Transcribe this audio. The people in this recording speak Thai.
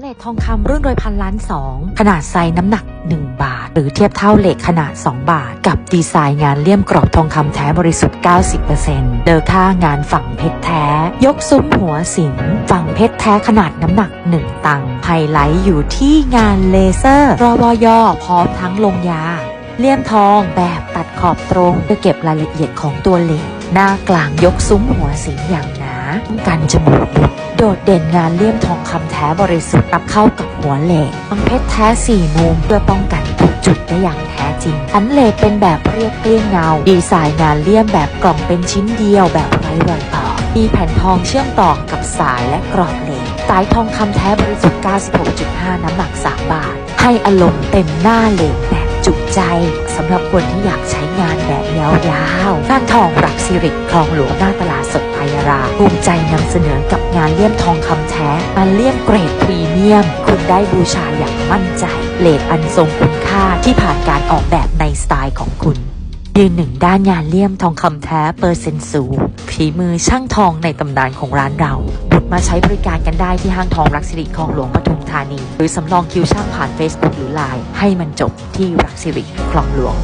เลททองคำรุ่นรวยพันล้านสองขนาดไซส์น้ำหนัก 1 บาท หรือเทียบเท่าเหล็กขนาด 2 บาท กับดีไซน์งานเลี่ยมกรอบทองคำแท้บริสุทธิ์ 90%เลอค่างานฝั่งเพชรแท้ ยกซุ้มหัวสิงฝั่งเพชรแท้ขนาดน้ำหนัก 1 ตังค์ไฮไลท์อยู่ที่งานเลเซอร์รอบยพร้อมทั้งลงยา เลี่ยมทองแบบตัดขอบตรงเพื่อเก็บรายละเอียดของตัวเหล็ก หน้ากลางยกซุ้มหัวสิงอย่างหนากันจมูกหลุด โดดเด่นงานเลี่ยมทองคำแท้บริสุทธิ์รับเข้ากับหัวเหล็กฟังเพชรแท้สี่มุมเพื่อป้องกันทุกจุดได้อย่างแท้จริงชั้นเหล็กเป็นแบบเรียบเกลี้ยงเงา ดีไซน์งานเลี่ยมแบบกล่องเป็นชิ้นเดียวแบบไร้รอยต่อมีแผ่นทองเชื่อมต่อกับสายและกรอบเหล็กสายทองคำแท้บริสุทธิ์ 96.5 น้ำหนัก 3 บาท ให้อารมณ์เต็มหน้าเหล็กแบบจุใจ สำหรับคนที่อยากใช้งานแบบยาวๆงานทองรักสิริคลองหลวงหน้าตลาดสดไพราภูมิใจนำเสนอกับงานเลี่ยมทองคำแท้งานเลี่ยมเกรดพรีเมียม คุณได้บูชาอย่างมั่นใจเลดอันทรงคุณค่าที่ผ่านการออกแบบในสไตล์ของคุณ ยืนหนึ่งด้านงานเลี่ยมทองคำแท้เปอร์เซ็นต์สูงฝีมือช่างทองในตำนานของร้านเราบุดมาใช้บริการกันได้ที่ห้างทองรักสิริคลองหลวงปทุมธานี หรือสำรองคิวช่างผ่าน Facebook หรือ Line ให้มันจบที่รักสิริคลองหลวง